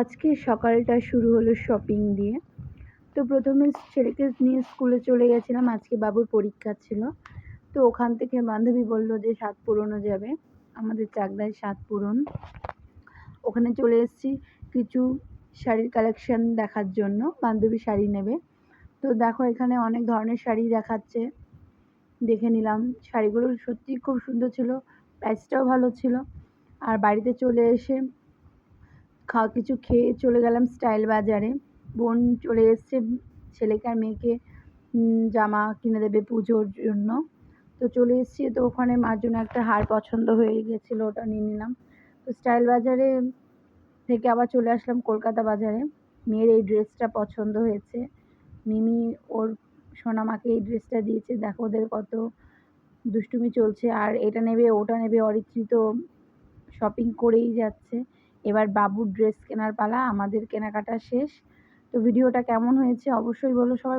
আজকে সকালটা শুরু হলো শপিং দিয়ে। তো প্রথমে ছেলেকে নিয়ে স্কুলে চলে গেছিলাম, আজকে বাবুর পরীক্ষা ছিল। তো ওখান থেকে বান্ধবী বলল যে, সাত পুরনো যাবে। আমাদের চাকদায় সাত পূরণ ওখানে চলে এসেছি কিছু শাড়ির কালেকশন দেখার জন্য, বান্ধবী শাড়ি নেবে। তো দেখো, এখানে অনেক ধরনের শাড়ি দেখাচ্ছে। দেখে নিলাম, শাড়িগুলো সত্যি খুব সুন্দর ছিল প্রাইসটাও ভালো ছিল। আর বাড়িতে চলে এসে খাওয়া কিছু খেয়ে চলে গেলাম স্টাইল বাজারে। বোন চলে এসছে ছেলেকে আর মেয়েকে জামা কিনে দেবে পুজোর জন্য। তো চলে এসেছি, তো ওখানে মার জন্য একটা হার পছন্দ হয়ে গেছিল, ওটা নিয়ে নিলাম। তো স্টাইল বাজারে থেকে আবার চলে আসলাম কলকাতা বাজারে। মেয়ের এই ড্রেসটা পছন্দ হয়েছে। মিমি ওর সোনামাকে এই ড্রেসটা দিয়েছে, দেখো ওদের কত দুষ্টুমি চলছে। আর এটা নেবে, ওটা নেবে, অরিত্রিত শপিং করেই যাচ্ছে। এবার বাবুর ড্রেস কেনার পালা, আমাদের কেনাকাটা শেষ। তো ভিডিওটা কেমন হয়েছে অবশ্যই বলো সবাই।